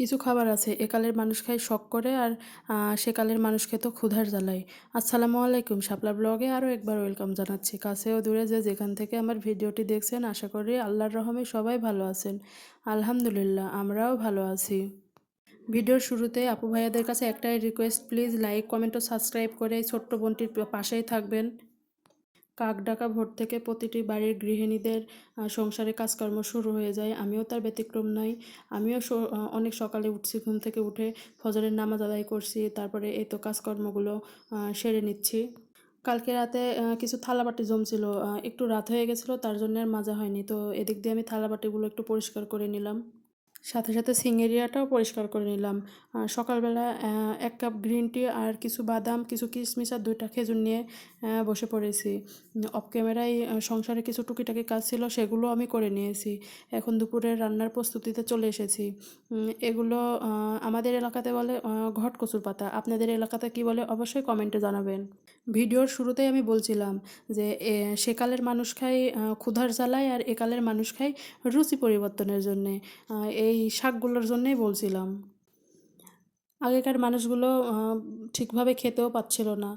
কিছু খাবার আছে একালের মানুষ খায়, শখ করে আর সেকালের মানুষ খেত ক্ষুধার জ্বালায়। আসসালামু আলাইকুম, শাপলা ব্লগে আরও একবার ওয়েলকাম জানাচ্ছি। কাছেও দূরে যে যেখান থেকে আমার ভিডিওটি দেখছেন, আশা করি আল্লাহর রহমে সবাই ভালো আছেন। আলহামদুলিল্লাহ, আমরাও ভালো আছি। ভিডিওর শুরুতে আপু ভাইয়াদের কাছে একটাই রিকোয়েস্ট প্লিজ লাইক কমেন্ট ও সাবস্ক্রাইব করে ছোট্ট বোনটির পাশেই থাকবেন। কাক ডাকা ভোর থেকে প্রতিটি বাড়ির গৃহিণীদের সংসারে কাজকর্ম শুরু হয়ে যায়। আমিও তার ব্যতিক্রম নই। আমিও অনেক সকালে উঠছি, ঘুম থেকে উঠে ফজরের নামাজ আদায় করছি। তারপরে এই তো কাজকর্মগুলো সেরে নিচ্ছি। কালকে রাতে কিছু থালাবাটি জমছিল। একটু রাত হয়ে গেছিল, তার জন্য আর মাজা হয়নি। তো এদিক দিয়ে আমি থালাবাটিগুলো একটু পরিষ্কার করে নিলাম। সাথে সাথে সিঙ্গেরিয়াটাও পরিষ্কার করে নিলাম। সকালবেলা এক কাপ গ্রিন টি আর কিছু বাদাম কিছু কিশমিশ আর দুইটা খেজুর নিয়ে বসে পড়েছি। অফ ক্যামেরায় সংসারে কিছু টুকিটাকি কাজ ছিল সেগুলো আমি করে নিয়েছি। এখন দুপুরের রান্নার প্রস্তুতিতে চলে এসেছি। এগুলো আমাদের এলাকাতে বলে ঘট কচুর পাতা। আপনাদের এলাকাতে কি বলে অবশ্যই কমেন্টে জানাবেন। ভিডিওর শুরুতেই আমি বলছিলাম যে সেকালের মানুষ আহ, ক্ষুধার জ্বালায় আর একালের মানুষ খায় রুচি পরিবর্তনের জন্যে। আহ, এই শাকগুলোর জন্যেই বলছিলাম। আগেকার মানুষগুলো ঠিকভাবে খেতেও পাচ্ছিল না।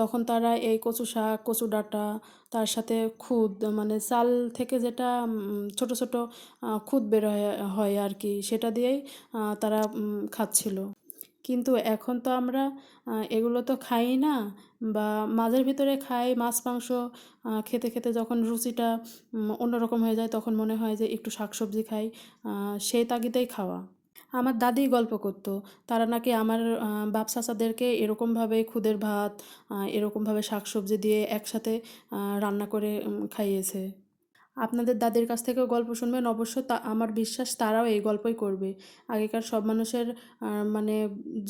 তখন তারা এই কচু শাক, কচু ডাঁটা, তার সাথে খুদ মানে চাল থেকে যেটা ছোট ছোট খুদ বের হয় আর কি, সেটা দিয়েই তারা খাচ্ছিল। কিন্তু এখন তো আমরা এগুলো তো খাই না বা মাঝের ভিতরে খাই মাছ, মাংস খেতে খেতে যখন রুচিটা অন্যরকম হয়ে যায় তখন মনে হয় যে একটু শাকসবজি খাই সেই তাগিদেই খাওয়া। আমার দাদি গল্প করতো, তারা নাকি আমার বাপ চাচাদেরকে এরকমভাবে খুদের ভাত এরকমভাবে শাকসবজি দিয়ে একসাথে রান্না করে খাইয়েছে। আপনাদের দাদের কাছ থেকেও গল্প শুনবেন। অবশ্য তা, আমার বিশ্বাস তারাও এই গল্পই করবে। আগেকার সব মানুষের মানে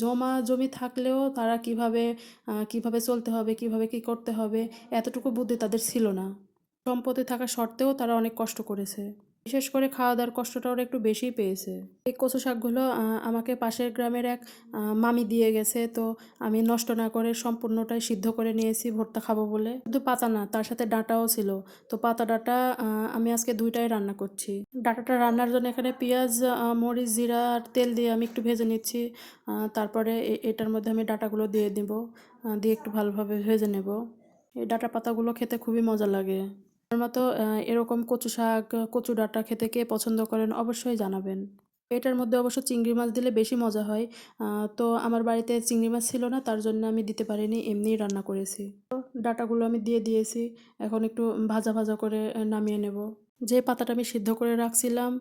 জমা জমি থাকলেও তারা কীভাবে কীভাবে চলতে হবে, কীভাবে কি করতে হবে, এতটুকু বুদ্ধি তাদের ছিল না। সম্পদে থাকা সত্ত্বেও তারা অনেক কষ্ট করেছে। বিশেষ করে খাওয়া দাওয়ার কষ্টটা ওরা একটু বেশিই পেয়েছে। এই কচু শাকগুলো আমাকে পাশের গ্রামের এক মামি দিয়ে গেছে, তো আমি নষ্ট না করে সম্পূর্ণটাই সিদ্ধ করে নিয়েছি, ভর্তা খাব বলে। শুধু পাতা না, তার সাথে ডাঁটাও ছিল। তো পাতা ডাঁটা আমি আজকে দুইটাই রান্না করছি। ডাঁটাটা রান্নার জন্য এখানে পেঁয়াজ মরিচ, জিরা আর তেল দিয়ে আমি একটু ভেজে নিচ্ছি। তারপরে এটার মধ্যে আমি ডাঁটাগুলো দিয়ে দিব। দিয়ে একটু ভালোভাবে ভেজে নেব। এই ডাঁটা পাতাগুলো খেতে খুবই মজা লাগে। মতো এরকম কচু শাক, কচু ডাঁটা খেতে কে পছন্দ করেন অবশ্যই জানাবেন। এটার মধ্যে অবশ্য চিংড়ি মাছ দিলে বেশি মজা হয়। তো আমার বাড়িতে চিংড়ি মাছ ছিল না, তার জন্য আমি দিতে পারিনি, এমনিই রান্না করেছি। তো ডাঁটাগুলো আমি দিয়ে দিয়েছি, এখন একটু ভাজা ভাজা করে নামিয়ে নেব। যে পাতাটা আমি সিদ্ধ করে রাখছিলাম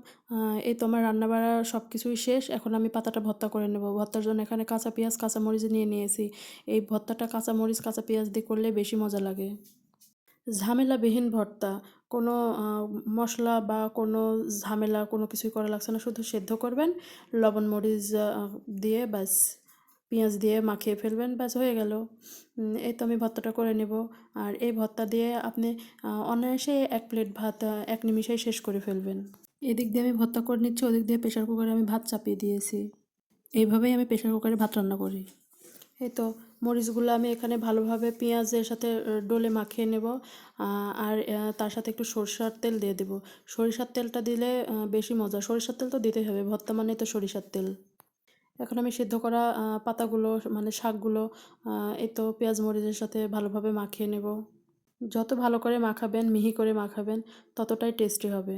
এই তো আমার রান্না বাড়া সব কিছুই শেষ, এখন আমি পাতাটা ভর্তা করে নেব। ভর্তার জন্য এখানে কাঁচা পেঁয়াজ কাঁচা মরিচ নিয়ে নিয়েছি। এই ভর্তাটা কাঁচা মরিচ কাঁচা পেঁয়াজ দিয়ে করলে বেশি মজা লাগে। ঝামেলাবিহীন ভর্তা, কোনো মশলা বা কোনো ঝামেলা, কোনো কিছুই করা লাগছে না, শুধু সেদ্ধ করবেন, লবণ, মরিচ দিয়ে ব্যাস, পেঁয়াজ দিয়ে মাখিয়ে ফেলবেন, ব্যাস, হয়ে গেল। এই তো আমি ভর্তাটা করে নেব। আর এই ভর্তা দিয়ে আপনি অনায়াসে এক প্লেট ভাত এক নিমিষেই শেষ করে ফেলবেন। এদিক দিয়ে আমি ভর্তা করে নিচ্ছি, ওদিক দিয়ে প্রেশার কুকারে আমি ভাত চাপিয়ে দিয়েছি। এইভাবেই আমি প্রেশার কুকারে ভাত রান্না করি। এই তো মরিচগুলো আমি এখানে ভালোভাবে পেঁয়াজের সাথে ডলে মাখিয়ে নেব আর তার সাথে একটু সরষার তেল দিয়ে দেব। সরিষার তেলটা দিলে বেশি মজা। সরিষার তেল তো দিতেই হবে ভর্তা মানে তো সরিষার তেল। এখন আমি সিদ্ধ করা পাতাগুলো মানে শাকগুলো এই তো পেঁয়াজ মরিচের সাথে ভালোভাবে মাখিয়ে নেব। যত ভালো করে মাখাবেন, মিহি করে মাখাবেন, ততটাই টেস্টি হবে।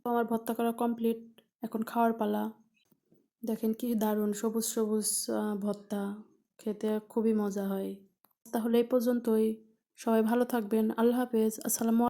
তো আমার ভর্তা করা কমপ্লিট এখন খাওয়ার পালা। দেখেন কি দারুণ সবুজ সবুজ ভর্তা। খেতে খুবই মজা হয়। তাহলে এই পর্যন্তই। সবাই ভালো থাকবেন। আল্লাহ হাফেজ। আসসালামু